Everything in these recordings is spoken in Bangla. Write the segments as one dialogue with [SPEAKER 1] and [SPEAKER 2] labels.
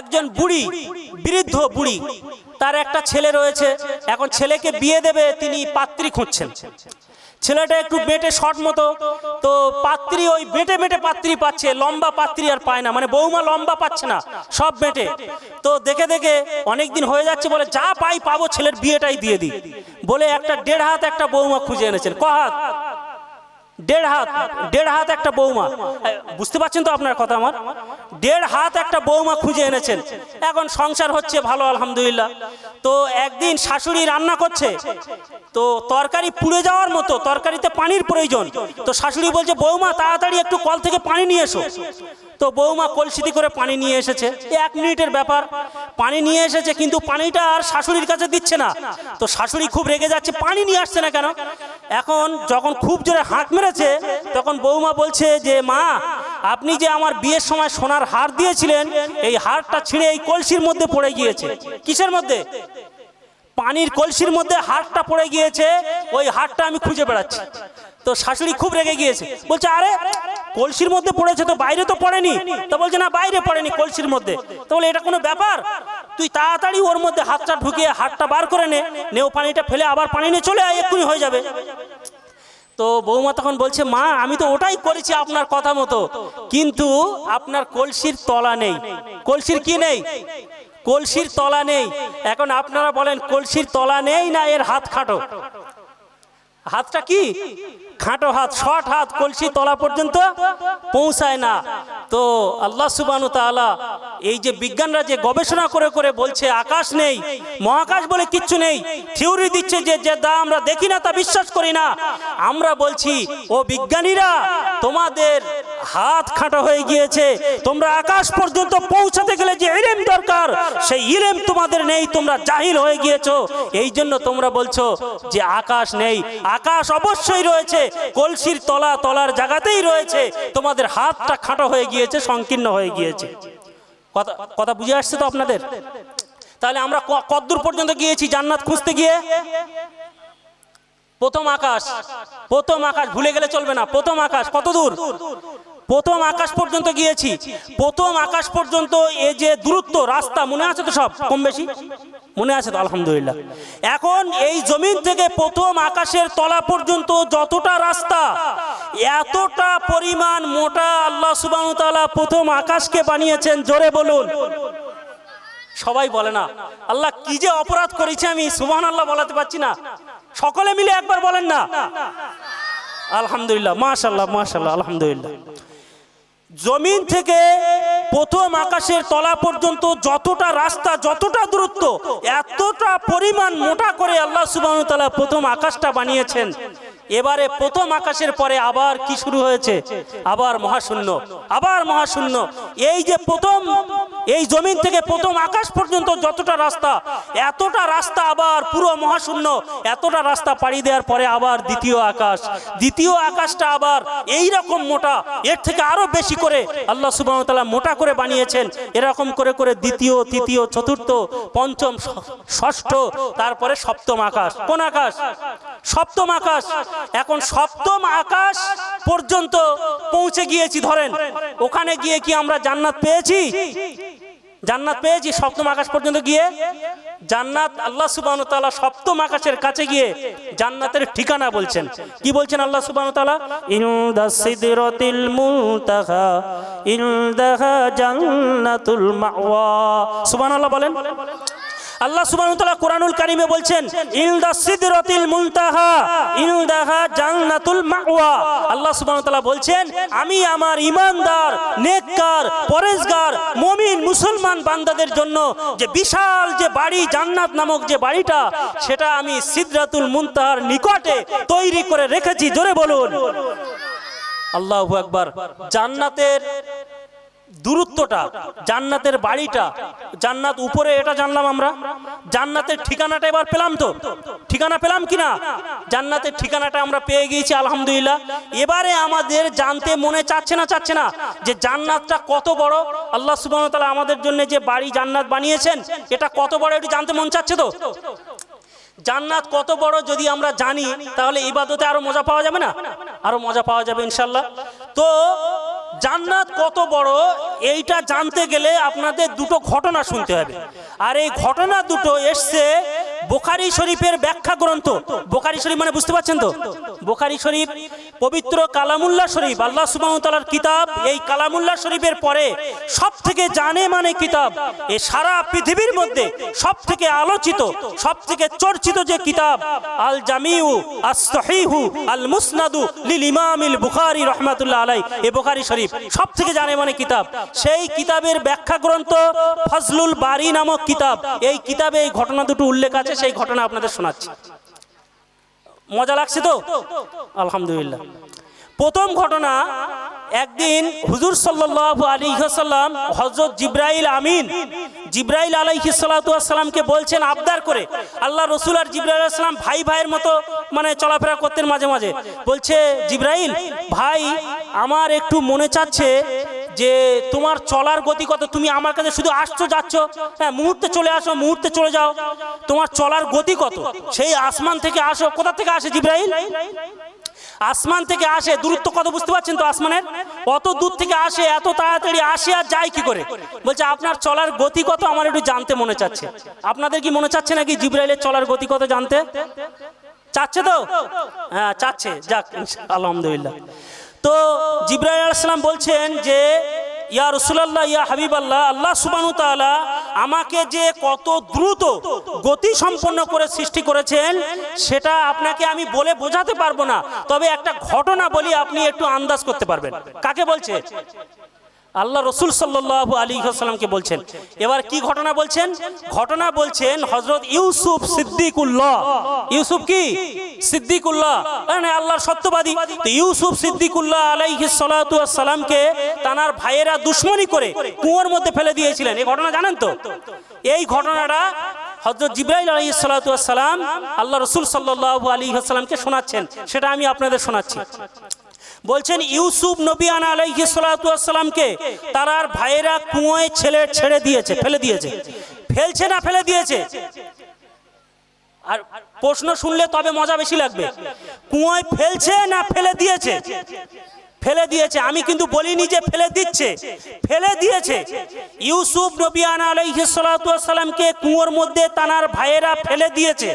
[SPEAKER 1] একজন বুড়ি, বৃদ্ধ বুড়ি, তার একটা ছেলে রয়েছে। এখন ছেলেকে বিয়ে দেবে, তিনি পাত্রী খুঁজছেন। ছেলেটা একটু বেটে শর্ট মতো, তো পাত্রী ওই বেটে বেটে পাত্রী পাচ্ছে, লম্বা পাত্রী আর পায় না মানে বৌমা লম্বা পাচ্ছে না, সব বেটে। তো দেখে দেখে অনেক দিন হয়ে যাচ্ছে বলে, যা পাই পাবো, ছেলের বিয়েটাই দিয়ে দিই। বলে একটা দেড় হাত একটা বৌমা খুঁজে এনেছেন। ক হাত? দেড় হাত দেড় হাত একটা বৌমা। বুঝতে পারছেন তো আপনার কথা আমার? দেড় হাত একটা বৌমা খুঁজে এনেছেন। এখন সংসার হচ্ছে ভালো, আলহামদুলিল্লাহ। তো একদিন শাশুড়ি রান্না করছে। তো তরকারি পুড়ে যাওয়ার মতো, তরকারিতে পানির প্রয়োজন। তো শাশুড়ি বলছে, বৌমা, তাড়াতাড়ি একটু কল থেকে পানি নিয়ে এসো। তো বৌমা কলসিটি করে পানি নিয়ে এসেছে। এক মিনিটের ব্যাপার। পানি নিয়ে এসেছে, কিন্তু পানিটা আর শাশুড়ির কাছে দিচ্ছে না। তো শাশুড়ি খুব রেগে যাচ্ছে, পানি নিয়ে আসছে না কেন? এখন যখন খুব জোরে হাঁক মেরেছে, তখন বৌমা বলছে যে, মা, আপনি যে আমার বিয়ের সময় সোনার হার দিয়েছিলেন, এই হারটা ছিঁড়ে এই কলসির মধ্যে পড়ে গিয়েছে। কিসের মধ্যে? পানির কলসির মধ্যে হারটা পড়ে গিয়েছে, ওই হারটা আমি খুঁজে বেড়াচ্ছি। তো শাশুড়ি খুব রেগে গিয়েছে। বলছে, আরে, কলসির মধ্যে পড়েছে তো বাইরে তো পড়েনি। তো বলছে, না, বাইরে পড়েনি কলসির মধ্যে। তো বলে, এটা কোনো ব্যাপার? তুই তাড়াতাড়ি ওর মধ্যে হাতটা ঢুকিয়ে হাতটা বার করে নে। নেও পানিটা ফেলে, আবার পানি নিয়ে চলে আয়, এক্ষুনি হয়ে যাবে। তো বৌমা তখন বলছে, মা, আমি তো ওটাই করেছি আপনার কথা মতো। কিন্তু আপনার কলসির তলা নেই। কলসির কি নেই? কলসির তলা নেই। এখন আপনারা বলেন, কলসির তলা নেই না এর হাত খাটো? হাতটা কি? খাটো হাত, শর্ট হাত, কলসি তলা পর্যন্ত পৌঁছায় না। তো আল্লাহ সুবানু তাআলা এই যে বিজ্ঞানরা যে গবেষণা করে করে বলছে, আকাশ নেই, মহাকাশ বলে কিচ্ছু নেই, থিওরি দিচ্ছে যে যে দা আমরা দেখি না তা বিশ্বাস করি না। আমরা বলছি, ও বিজ্ঞানীরা, তোমাদের হাত খাটো হয়ে গিয়েছে, তোমরা আকাশ পর্যন্ত পৌঁছাতে গেলে যে ইলেম দরকার, সেই ইলেম তোমাদের নেই, তোমরা জাহিল হয়ে গিয়েছো। এই জন্য তোমরা বলছো যে আকাশ নেই। আকাশ অবশ্যই রয়েছে কলসির তলা তলার জায়গাতেই রয়েছে, তোমাদের হাতটা খাটো হয়ে গিয়েছে, সংকীর্ণ হয়ে গিয়েছে। কথা কথা বুঝে আসছে তো আপনাদের? তাহলে আমরা কদ্দূর পর্যন্ত গিয়েছি জান্নাত খুঁজতে গিয়ে? প্রথম আকাশ প্রথম আকাশ, ভুলে গেলে চলবে না, প্রথম আকাশ, কত দূর? প্রথম আকাশ পর্যন্ত গিয়েছি। প্রথম আকাশ পর্যন্ত এ যে দূরত্ব, রাস্তা, মনে আছে তো সব? কম বেশি? মনে আছে তো? আলহামদুলিল্লাহ। এখন এই জমিন থেকে প্রথম আকাশের তলা পর্যন্ত যতটা রাস্তা, এতটা পরিমাণ মোটা আল্লাহ সুবাহতালা প্রথম আকাশকে বানিয়েছেন। জোরে বলুন। সবাই বলে না। আল্লাহ কি যে অপরাধ করেছে আমি সুবহান আল্লাহ বলাতে পারছি না। সকলে মিলে একবার বলেন না। আলহামদুলিল্লাহ মাশাল্লাহ মাশাল্লাহ আলহামদুলিল্লাহ। জমিন থেকে প্রথম আকাশের তলা পর্যন্ত যতটা রাস্তা, যতটা দূরত্ব, এতটা পরিমাণ মোটা করে আল্লাহ সুবাহ প্রথম আকাশটা বানিয়েছেন। এবারে প্রথম আকাশের পরে আবার কি শুরু হয়েছে? আবার মহাশূন্য আবার মহাশূন্য। এই যে প্রথম, এই জমিন থেকে প্রথম আকাশ পর্যন্ত যতটা রাস্তা, এতটা রাস্তা আবার পুরো মহাশূন্য, এতটা রাস্তা পাড়ি দেওয়ার পরে আবার দ্বিতীয় আকাশ। দ্বিতীয় আকাশটা আবার এই রকম মোটা, এর থেকে আরও বেশি করে আল্লাহ সুবাহতাল্লাহ মোটা করে বানিয়েছেন। এরকম করে করে দ্বিতীয়, তৃতীয়, চতুর্থ, পঞ্চম ষষ্ঠ, তারপরে সপ্তম আকাশ। কোন আকাশ? সপ্তম আকাশ। এখন সপ্তম আকাশ পর্যন্ত পৌঁছে গিয়েছি, ধরেন। ওখানে গিয়ে কি আমরা জান্নাত পেয়েছি? জান্নাত পেয়েছি সপ্তম আকাশ পর্যন্ত গিয়ে। জান্নাত আল্লাহ সুবহানাহু ওয়া তাআলা সপ্তম আকাশের কাছে গিয়ে জান্নাতের ঠিকানা বলছেন। কি বলছেন আল্লাহ সুবহানাহু ওয়া তাআলা? ইনদাস সিদরাতিল মুনতাহা ইনদাহা জান্নাতুল মাওয়া। সুবহানাল্লাহ বলেন। আল্লাহ তাআলা কোরআনুল কারীমে বলছেন ইনদা সিদরাতিল মুনতাহা ইনদাহা জান্নাতুল মাওয়া। আল্লাহ তাআলা বলছেন, আমি আমার ঈমানদার, নেককার, পরেশগার, মুমিন, মুসলমান বান্দাদের জন্য যে বিশাল যে বাড়ি, জান্নাত নামক যে বাড়িটা, সেটা আমি সিদরাতুল মুনতাহার নিকটে তৈরি করে রেখেছি। জোরে বলুন। আল্লাহু আকবার। জান্নাতের দূরত্বটা, জান্নাতের বাড়িটা। জান্নাত উপরে এটা জানলাম আমরা। জান্নাতের ঠিকানাটা এবার পেলাম তো। ঠিকানা পেলাম কিনা? জান্নাতের ঠিকানাটা আমরা পেয়ে গিয়েছি, আলহামদুলিল্লাহ। এবারে আমাদের জানতে মনে চাচ্ছে না চাচ্ছে না যে জান্নাতটা কত বড়? আল্লাহ তাআলা আমাদের জন্য যে বাড়ি জান্নাত বানিয়েছেন, এটা কত বড় একটু জানতে মন চাচ্ছে তো? জান্নাত কত বড় যদি আমরা জানি, তাহলে ইবাদতে আরও মজা পাওয়া যাবে না? আরও মজা পাওয়া যাবে ইনশাল্লাহ তো জান্নাত কত বড়, এইটা জানতে গেলে আপনাদের দুটো ঘটনা শুনতে হবে। আর এই ঘটনা দুটো এসছে বোখারি শরীফের ব্যাখ্যা গ্রন্থ। বোখারি শরীফ মানে বুঝতে পারছেন তো? বোখারি শরীফ, পবিত্র কালামুল্লাহ শরীফ, আল্লাহ সুবাহতালার কিতাব, এই কালামুল্লাহ শরীফের পরে সব থেকে জানে মানে কিতাব, এ সারা পৃথিবীর মধ্যে সব থেকে আলোচিত সব থেকে চর্চিত যে কিতাব আল জামিউ আস্তহিহু আল মুসনাদু লিল ইমামিল বুখারি রহমাতুল্লাহ আলাই এ বোখারি শরীফ সব থেকে জানে মানে কিতাব। সেই কিতাবের ব্যাখ্যা গ্রন্থ ফজলুল বারি নামক কিতাব। এই কিতাবে এই ঘটনা দুটো উল্লেখ আছে সেই ঘটনা আপনাদের শোনাচ্ছি। মজা লাগছে তো? আলহামদুলিল্লাহ। প্রথম ঘটনা, একদিন হুজুর আলী সাল্লাম হজরত জিব্রাইল আমিন, জিব্রাইল আলাইহি সালাতামকে বলছেন, আবদার করে। আল্লাহ রসুল আর জিব্রাইল আসসালাম ভাই ভাইয়ের মতো মানে চলাফেরা করতেন মাঝে মাঝে। বলছে, জিব্রাইল, ভাই, আমার একটু মনে চাচ্ছে যে তোমার চলার গতি কত? তুমি আমার কাছে শুধু আসছো, যাচ্ছ। হ্যাঁ মুহূর্তে চলে আসো, মুহূর্তে চলে যাও। তোমার চলার গতি কত? সেই আসমান থেকে আসো। কোথা থেকে আসে জিব্রাইল? আসমান থেকে আসে। দূরত্ব কত বুঝতে পারছেন তো আসমানের? অত দূর থেকে আসে, এত তাড়াতাড়ি আসে আর যায় কি করে? বলছে, আপনার চলার গতি কত? আমার একটু জানতে মনে চাচ্ছে। আপনাদের কি মনে চাচ্ছে নাকি জিব্রাইলের চলার গতি কত জানতে? চাচ্ছে তো? হ্যাঁ চাচ্ছে। যাক আলহামদুলিল্লাহ। তো জিব্রাইল আলাইসালাম বলছেন যে, ইয়া রসুলাল্লাহ, ইয়া হাবিব আল্লাহ আল্লাহ সুবানু তালা আমাকে যে কত দ্রুত গতি সম্পন্ন করে সৃষ্টি করেছেন, সেটা আপনাকে আমি বলে বোঝাতে পারব না। তবে একটা ঘটনা বলি, আপনি একটু আন্দাজ করতে পারবেন। কাকে বলছে? আল্লাহ রসুল সাল্লাহ আলী সাল্লামকে বলছেন। এবার কি ঘটনা বলছেন? ঘটনা বলছেন হজরত ইউসুফ সিদ্দিকুল্লাহ। ইউসুফ কি? সিদ্দিকুল্লাহ। মানে আল্লাহর সত্যবাদী। ইউসুফ সিদ্দিকুল্লাহ আলাইহি সালামকে তানার ভাইয়েরা দুশ্মনী করে কুয়োর মধ্যে ফেলে দিয়েছিলেন। এই ঘটনা জানেন তো? এই ঘটনাটা হজরত জিব্রাইল আলী সালাম আল্লাহ রসুল সাল্লাহ আলী সাল্লামকে শোনাচ্ছেন। সেটা আমি আপনাদের শোনাচ্ছি। বলছেন ইউসুফ নবিয়ান আলাইহি সালাতামকে তার ভাইয়েরা কুয়োয় ছেলে ছেড়ে দিয়েছে, ফেলে দিয়েছে। ফেলছে না, ফেলে দিয়েছে। আর প্রশ্ন শুনলে তবে মজা বেশি লাগবে। কুয়োয় ফেলছে না ফেলে দিয়েছে? ফেলে দিয়েছে। আমি কিন্তু বলিনি যে ফেলে দিচ্ছে। ফেলে দিয়েছে। ইউসুফ নবিয়ান আলাইহি সালাতামকে কুয়োর মধ্যে তানার ভাইয়েরা ফেলে দিয়েছে।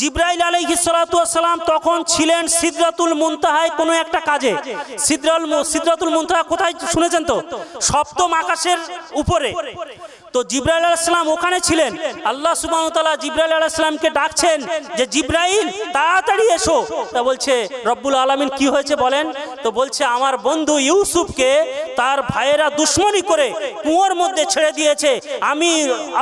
[SPEAKER 1] জিব্রাইল আলহি সালাতাম তখন ছিলেন সিদ্ধাতুল মুনতাহায় কোনো একটা কাজে। সিদ্রাল সিদ্ধাতুল মুনতাহা কোথায় শুনেছেন তো? সপ্তম আকাশের উপরে। তো জিব্রাইল আলাইসালাম ওখানে ছিলেন। আল্লাহ সুবহান তাআলা জিব্রাইল আলাইসালামকে ডাকছেন যে, জিব্রাইল, তাড়াতাড়ি এসো। তা বলছে, রব্বুল আলমিন, কি হয়েছে বলেন? তো বলছে, আমার বন্ধু ইউসুফকে তার ভাইয়েরা দুশ্মনী করে কুয়োর মধ্যে ছেড়ে দিয়েছে। আমি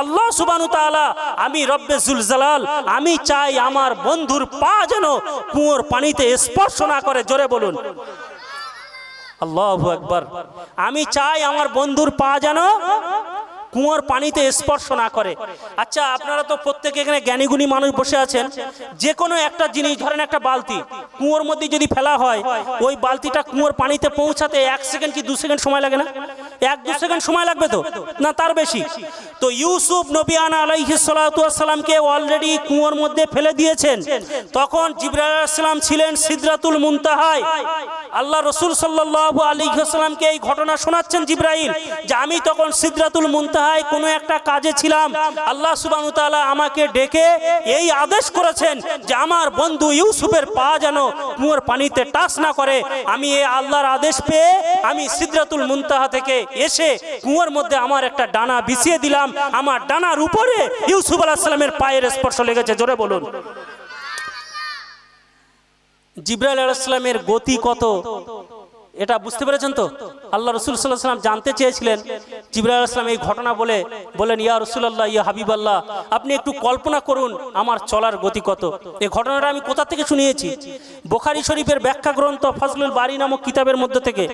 [SPEAKER 1] আল্লাহ সুবহান তাআলা, আমি রব্বে জুলজালাল, আমি চাই আমার বন্ধুর পা যেন কুয়োর পানিতে স্পর্শ না করে। জোরে বলুন। আল্লাহ একবার আমি চাই আমার বন্ধুর পা যেন কুয়োর পানিতে স্পর্শ না করে। আচ্ছা আপনারা তো প্রত্যেকে এখানে জ্ঞানীগুণী মানুষ বসে আছেন। যে কোনো একটা জিনিস, ধরেন একটা বালতি, কুয়োর মধ্যে যদি ফেলা হয়, ওই বালতিটা কুয়োর পানিতে পৌঁছাতে এক সেকেন্ড কি দু সেকেন্ড সময় লাগে না? এক দু সেকেন্ড সময় লাগবে তো? না, তার বেশি। তো ইউসুফ নবিয়ান আলাইহি সালামকে অলরেডি কুয়োর মধ্যে ফেলে দিয়েছেন। তখন জিব্রাইল ছিলেন সিদরাতুল মুনতাহায়। আল্লাহ রসুল সাল্লাহ আলী সাল্লামকে এই ঘটনা শোনাচ্ছেন জিব্রাইল যে আমি তখন সিদরাতুল মুনতাহায় কোনো একটা কাজে ছিলাম। আল্লাহ সুবাহ আমাকে ডেকে এই আদেশ করেছেন যে আমার বন্ধু ইউসুফের পা যেন কুয়োর পানিতে টাচ না করে। আমি এই আল্লাহর আদেশ পেয়ে আমি সিদরাতুল মুনতাহা থেকে এসে কুয়োর মধ্যে আমার একটা ডানা বিছিয়ে দিলাম। আমার ডানার উপরে ইউসুফ আলাহ সাল্লামের পায়ের স্পর্শ লেগেছে। জোরে বলুন। জিব্রাইল আলাইসালামের গতি কত? এটা বুঝতে পেরেছেন তো? আল্লাহ রসুল সাল্লাহ সাল্লাম জানতে চেয়েছিলেন জিব্রাইল আসলাম এই ঘটনা বলে, বলেন, ইয়া রসুল্লাহ ইয়া হাবিব আল্লাহ আপনি একটু কল্পনা করুন আমার চলার গতি কত? এই ঘটনাটা আমি কোথা থেকে শুনিয়েছি? বোখারি শরীফের ব্যাখ্যা গ্রন্থ ফজলুল বাড়ি নামক কিতাবের মধ্যে থেকে।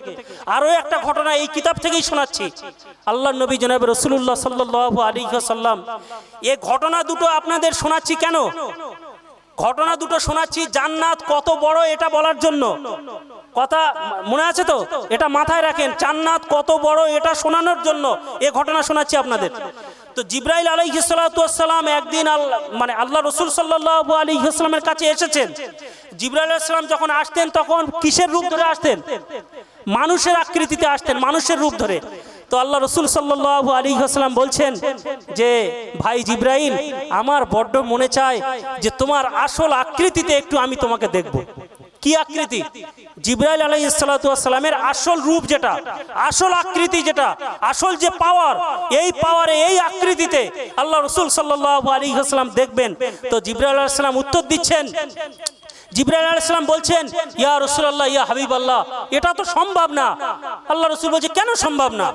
[SPEAKER 1] আরও একটা ঘটনা এই কিতাব থেকেই শোনাচ্ছি। আল্লাহ নবী জনাব রসুল্লাহ সাল্লাহ আলী সাল্লাম এ ঘটনা দুটো আপনাদের শোনাচ্ছি কেন? ঘটনা দুটো শোনাচ্ছি, জান্নাত কত বড় এটা বলার জন্য। কথা মনে আছে তো? এটা মাথায় রাখেন, চান্নাত কত বড় এটা শোনানোর জন্য। এ ঘটনা শোনাচ্ছি আপনাদের। তো জিব্রাইল আলাইহি সালাম একদিন মানে আল্লাহ রসুল সাল্লাহ আলী ইসলামের কাছে এসেছেন। জিব্রাইল আলাইসালাম যখন আসতেন, তখন কিসের রূপ ধরে আসতেন? মানুষের আকৃতিতে আসতেন, মানুষের রূপ ধরে। তো আল্লাহ রসুল সাল্লাহ আলী হাসলাম বলছেন যে, ভাই জিব্রাইল, আমার বড্ড মনে চায় যে তোমার আসল আকৃতিতে একটু আমি তোমাকে দেখব। কি আকৃতি? জিব্রাইল আলাই ইসালাতামের আসল রূপ যেটা, আসল আকৃতি যেটা, আসল যে পাওয়ার, এই পাওয়ারে, এই আকৃতিতে আল্লাহ রসুল সাল্লাহ আলী আসসালাম দেখবেন। তো জিব্রাইল আলাইসালাম উত্তর দিচ্ছেন। জিব্রাইল আলাইসালাম বলছেন, ইয়া রসুল আল্লাহ ইয়া হাবিব আল্লাহ এটা তো সম্ভব না। আল্লাহ রসুল বলছে, কেন সম্ভব না?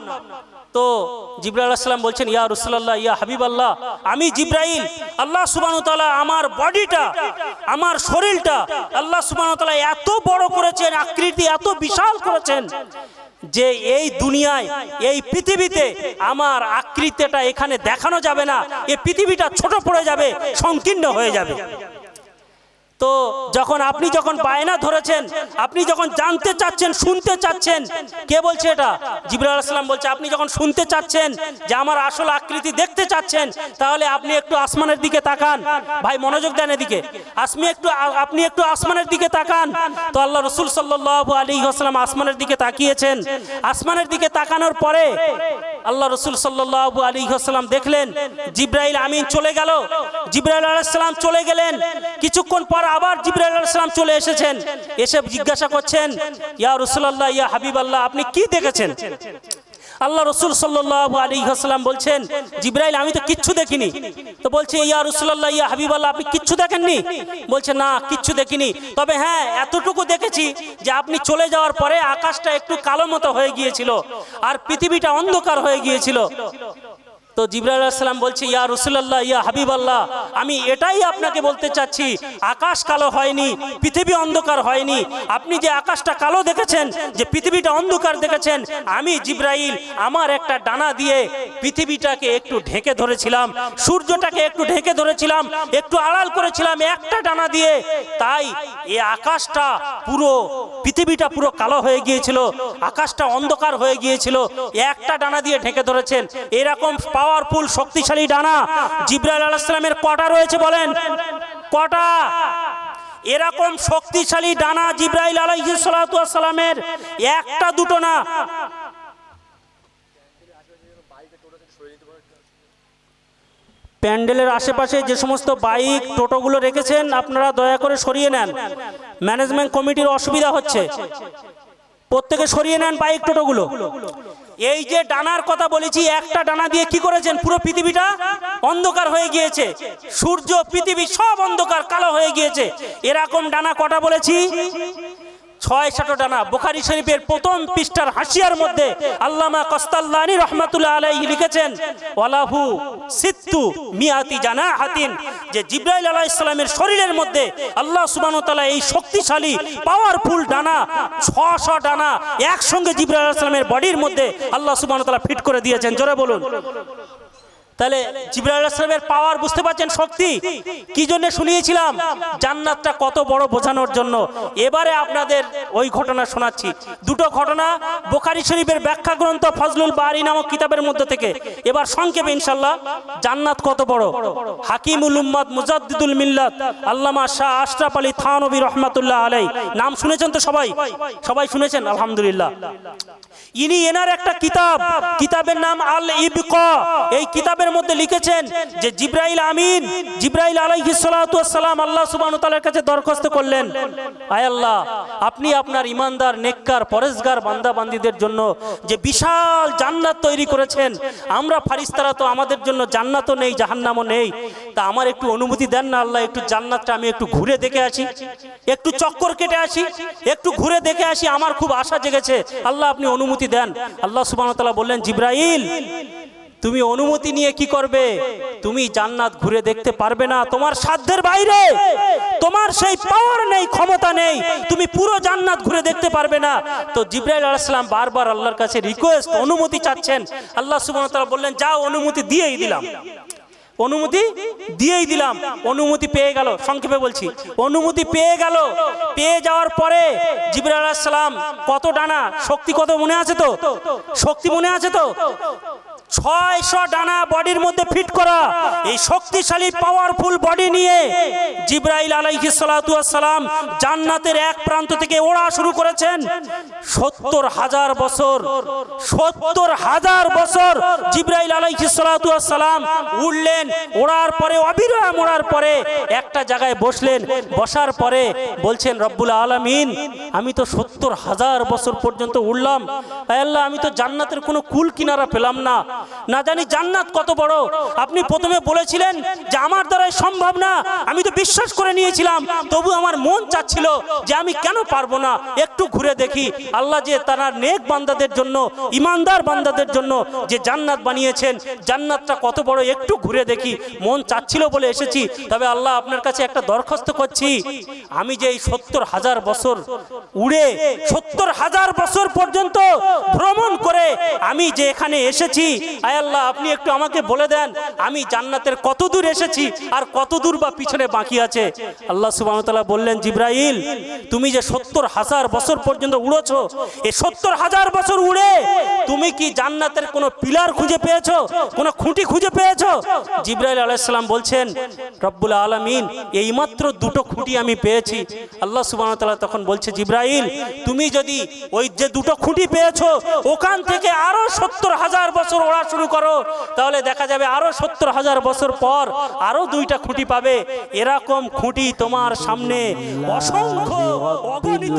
[SPEAKER 1] তো জিব্রাইল আলাইসালাম বলছেন, ইয়া রসুল্লাহ ইয়া হাবিব আল্লাহ আমি জিব্রাইল, আল্লাহ সুবাহ তাআলা আমার বডিটা, আমার শরীরটা আল্লাহ সুবাহ তাআলা এত বড় করেছেন, আকৃতি এত বিশাল করেছেন যে এই দুনিয়ায়, এই পৃথিবীতে আমার আকৃতিটা এখানে দেখানো যাবে না এই পৃথিবীটা ছোট পড়ে যাবে, সংকীর্ণ হয়ে যাবে। তো যখন আপনি যখন বায়না ধরেছেন, আপনি যখন জানতে চাচ্ছেন, শুনতে চাচ্ছেন, কে বলছে এটা? জিবরাল বলছে, আপনি যখন শুনতে চাচ্ছেন যে আমার আসল আকৃতি দেখতে চাচ্ছেন, তাহলে আপনি একটু আসমানের দিকে তাকান। ভাই, মনোযোগ দেন এদিকে। আসমি একটু, আপনি একটু আসমানের দিকে তাকান। তো আল্লাহ রসুল সাল্লাহ আলী আসলাম আসমানের দিকে তাকিয়েছেন। আসমানের দিকে তাকানোর পরে আল্লাহ রসুল সাল্লু আলী আসসালাম দেখলেন, জিব্রাইল আমিন চলে গেল। জিব্রাইল আলাইসালাম চলে গেলেন। কিছুক্ষণ পর আবার জিব্রাইল আলাইসালাম চলে এসেছেন। এসে জিজ্ঞাসা করছেন, ইয়া রসুল্লাহ ইয়া হাবিব আল্লাহ আপনি কি দেখেছেন? আল্লাহ রসুল সাল্লাহ আলী হাসলাম বলছেন, জিব্রাইল, আমি তো কিচ্ছু দেখিনি। তো বলছে, ইয়া রসুল্লাহ ইয়া হাবিবাল্লাহ, আপনি কিচ্ছু দেখেননি? বলছে, না, কিচ্ছু দেখিনি। তবে হ্যাঁ এতটুকু দেখেছি যে আপনি চলে যাওয়ার পরে আকাশটা একটু কালো মতো হয়ে গিয়েছিল আর পৃথিবীটা অন্ধকার হয়ে গিয়েছিল। তো জিব্রাইল সালাম বলছে, ইয়া রসুল্লাহ ইয়া হাবিব আল্লাহ আমি এটাই আপনাকে বলতে চাচ্ছি, আকাশ কালো হয়নি, পৃথিবী অন্ধকার হয়নি। আপনি যে আকাশটা কালো দেখেছেন, যে পৃথিবীটা অন্ধকার দেখেছেন, আমি জিব্রাইল, আমার একটা ডানা দিয়ে পৃথিবীটাকে একটু ঢেকে ধরেছিলাম, সূর্যটাকে একটু ঢেকে ধরেছিলাম, একটু আড়াল করেছিলাম একটা ডানা দিয়ে। তাই এ আকাশটা পুরো, পৃথিবীটা পুরো কালো হয়ে গিয়েছিল, আকাশটা অন্ধকার হয়ে গিয়েছিল, একটা ডানা দিয়ে ঢেকে ধরেছেন। এরকম পাওয়ারফুল, শক্তিশালী ডানা। জিব্রাইল আলাইসালামের কটা রয়েছে বলেন? কটা? এরকম শক্তিশালী ডানা জিব্রাইল আলাইসালামের একটা দুটো না। প্যান্ডেলের আশেপাশে যে সমস্ত বাইক, টোটোগুলো রেখেছেন, আপনারা দয়া করে সরিয়ে নেন। ম্যানেজমেন্ট কমিটির অসুবিধা হচ্ছে। প্রত্যেকে সরিয়ে নেন বাইক, টোটোগুলো। এই যে ডানার কথা বলেছি, একটা ডানা দিয়ে কি করেছেন? পুরো পৃথিবীটা অন্ধকার হয়ে গিয়েছে। সূর্য, পৃথিবী সব অন্ধকার, কালো হয়ে গিয়েছে। এরকম ডানা কটা বলেছি? ছয় সাটো ডানা। বুখারি শরীফের প্রথম পৃষ্ঠার হাসিয়ার মধ্যে আল্লামা কস্তাল্লানি রহমাতুল্লাহ আলাইহি লিখেছেন, ওয়ালাহু সিত্তু মিয়াতি জানা হাতিন যে জিব্রাইল আলাইহিস সালামের শরীরের মধ্যে আল্লাহ সুবহানাহু তাআলা এই শক্তিশালী পাওয়ারফুল ডানা 600 ডানা একসঙ্গে জিব্রাইল আলাইহিস সালামের বডির মধ্যে আল্লাহ সুবহানাহু তাআলা ফিট করে দিয়েছেন। জোরে বলুন। তাহলে জিব্রাইল আসলামের পাওয়ার বুঝতে পারছেন শক্তি? কি জন্য শুনিয়েছিলাম? জান্নাতটা কত বড় বোঝানোর জন্য। এবারে আপনাদের ওই ঘটনা শোনাচ্ছি। দুটো ঘটনা বোখারি শরীফের ব্যাখ্যা গ্রন্থ ফজলুল বারি নামক কিতাবের মধ্যে থেকে। এবার সংক্ষেপে ইনশাল্লাহ জান্নাত কত বড়? হাকিমুল উম্মাদ মুজাদ্দিদুল মিল্লাত আল্লামা শাহ আশরাফ আলী থানবী রহমাতুল্লাহ আলাই নাম শুনেছেন তো সবাই? সবাই শুনেছেন? আলহামদুলিল্লাহ। ইনি এনার একটা কিতাব। কিতাবের নাম আল ইবক এই কিতাবের মধ্যে লিখেছেন যে জিব্রাইল আমিন, জিব্রাইল আলাইহিস সালাতু সালাম আল্লাহ সুবহানাহু ওয়া তাআলার কাছে দরখাস্ত করলেন, আয় আল্লাহ, আপনি আপনার ইমানদার নেককার, পরেশগার বান্দা বান্দীদের জন্য যে বিশাল জান্নাত তৈরি করেছেন, আমরা ফারিস্তারা তো আমাদের জন্য জান্নাতও নেই, জাহান্নামও নেই। তা আমার একটু অনুমতি দেন না আল্লাহ, একটু জান্নাতটা আমি একটু ঘুরে দেখে আসি, একটু চক্কর কেটে আসি, একটু ঘুরে দেখে আসি, আমার খুব আশা জেগেছে। আল্লাহ আপনি অনুমতি দেন। আল্লাহ ওয়া বললেন, জিব্রাইল, তুমি অনুমতি নিয়ে কি করবে? তুমি জান্নাত ঘুরে দেখতে পারবে না। তোমার সাধ্যের বাইরে, তোমার সেই পাওয়ার নেই, ক্ষমতা নেই। তুমি পুরো জান্নাত ঘুরে দেখতে পারবে না। তো জিব্রাইল আলাইসালাম বারবার আল্লাহর কাছে রিকোয়েস্ট অনুমতি চাচ্ছেন। আল্লাহ ওয়া বললেন, যাও, অনুমতি দিয়েই দিলাম। অনুমতি দিয়েই দিলাম। অনুমতি পেয়ে গেল, সংক্ষেপে বলছি। অনুমতি পেয়ে গেল। পেয়ে যাওয়ার পরে জিবরাল সালাম কত ডানা? শক্তি কত মনে আছে তো? শক্তি মনে আছে তো? ছয়শো ডানা বডির মধ্যে ফিট করা। এই শক্তিশালী পাওয়ারফুল বডি নিয়ে জিব্রাইল আলাইহিস সালাতু সালাম জান্নাতের এক প্রান্ত থেকে ওড়া শুরু করেছেন। সত্তর হাজার বছর, সত্তর হাজার বছর জিব্রাইল আলাইহিস সালাতু সালাম উঠলেন ওড়ার পরে, অবিরাম ওড়ার পরে একটা জায়গায় বসলেন, বসার পরে বলছেন, রব্বুল আলামিন, আমি তো সত্তর হাজার বছর পর্যন্ত উঠলাম আল্লাহ, আমি তো জান্নাতের কোনো কুল কিনারা পেলাম না। না জানি জান্নাত কত বড়। আপনি প্রথমে বলেছিলেন যে আমার দ্বারাই সম্ভব না। আমি তো বিশ্বাস করে নিয়েছিলাম। তবু আমার মন চাচ্ছিল যে আমি কেন পারব না। একটু ঘুরে দেখি। আল্লাহ যে তারা নেক বান্দাদের জন্য, ইমানদার বান্দাদের জন্য যে জান্নাত বানিয়েছেন, জান্নাতটা কত বড় একটু ঘুরে দেখি। মন চাচ্ছিল বলে এসেছি। তবে আল্লাহ আপনার কাছে একটা দরখাস্ত করছি। আমি যে এই সত্তর হাজার বছর উড়ে সত্তর হাজার বছর পর্যন্ত ভ্রমণ করে আমি যে এখানে এসেছি আয় আল্লাহ, আপনি একটু আমাকে বলে দেন, আমি জান্নাতের কত দূর এসেছি আর কত দূর বা পিছনে বাকি আছে? আল্লাহ সুবাহতাল্লাহ বললেন, জিব্রাইল, তুমি যে সত্তর হাজার বছর পর্যন্ত উড়েছো এই সত্তর হাজার বছর উড়ে তুমি কি জান্নাতের কোনো পিলার খুঁজে পেয়েছ, কোনো খুঁটি খুঁজে পেয়েছ? জিব্রাইল আলাইসাল্লাম বলছেন, রব্বুল আলমিন এইমাত্র দুটো খুঁটি আমি পেয়েছি। আল্লাহ সুবাহতাল্লাহ তখন বলছে, জিব্রাইল, তুমি যদি ওই যে দুটো খুঁটি পেয়েছ, ওখান থেকে আরও সত্তর হাজার বছর ওড়া শুরু করো তাহলে দেখা যাবে আরো সত্তর হাজার বছর পর আরো দুইটা খুঁটি পাবে এরকম খুঁটি তোমার সামনে অসংখ্য অগণিত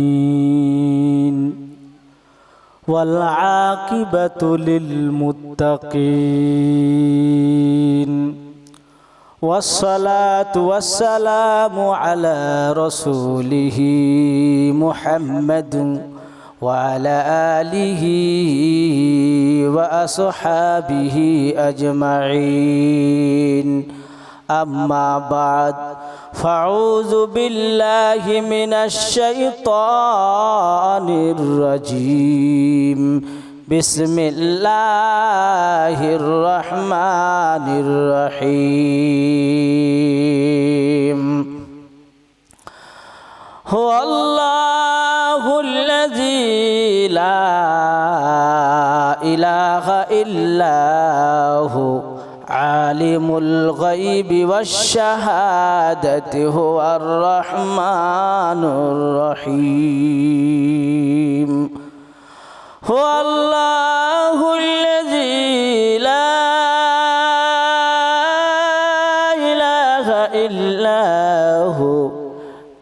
[SPEAKER 2] العالمين والعاقبة للمتقين والصلاة والسلام على رسوله محمد وعلى آله وأصحابه أجمعين. أما بعد فأعوذ بالله من الشيطان الرجيم. بسم الله الرحمن الرحيم. هو الله لا إله إلا هو. عالم الغيب والشهادة هو الرحمن الرحيم. هو الله الذي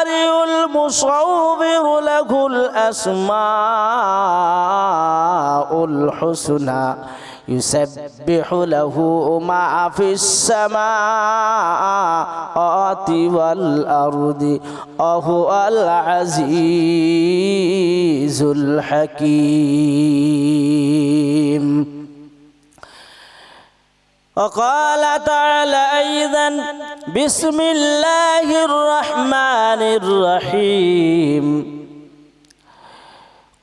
[SPEAKER 2] البارئ المصور له الأسماء الحسنى يسبح له ما في السماوات والأرض وهو العزيز الحكيم. وقال تعالى أيضا بسم الله الرحمن الرحيم.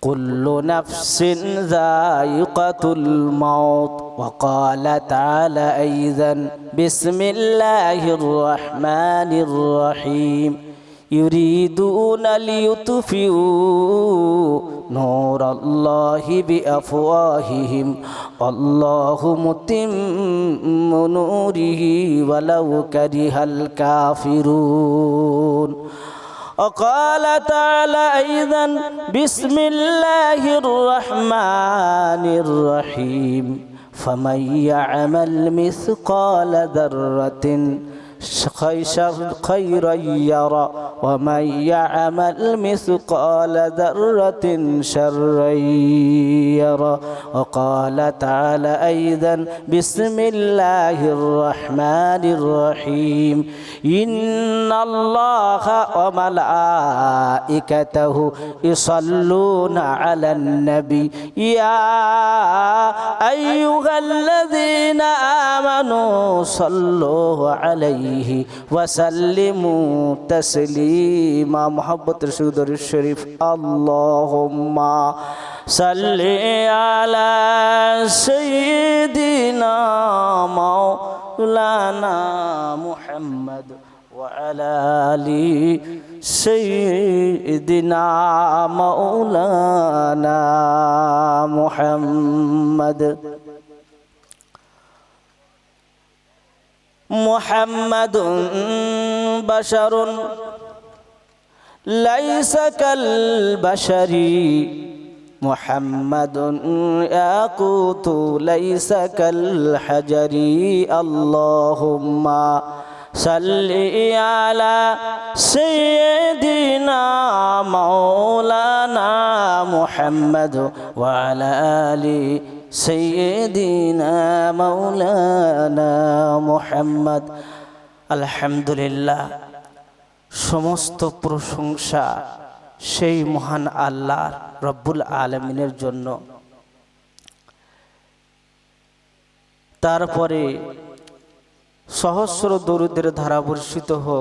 [SPEAKER 2] كل نفس ذائقة الموت. وقال تعالى أيضا بسم الله الرحمن الرحيم. يريدون ليطفئوا نور الله بأفواههم. والله متم نوره ولو كره الكافرون. وقال تعالى أيضا بسم الله الرحمن الرحيم. فمن يعمل مثقال ذرة خيشر خيرا يرى ومن يعمل مثقال ذرة شرا يرى. وقال تعالى أيضا بسم الله الرحمن الرحيم. إن الله وملائكته يصلون على النبي. يا أيها الذين آمنوا صلوا عليه وسلموا تسليما. محبة رسول الشريف. اللهم صل على سيدنا مولانا محمد وعلى آل سيدنا مولانا محمد. محمد بشر. ليس كالبشر. محمد ياقوت ليس كالحجر. اللهم صل على سيدنا مولانا محمد وعلى آل سيدنا مولانا محمد الحمد لله সমস্ত প্রশংসা সেই মহান আল্লাহ রব্বুল আলমিনের জন্য তারপরে সহস্র দরুদের ধারা বর্ষিত হোক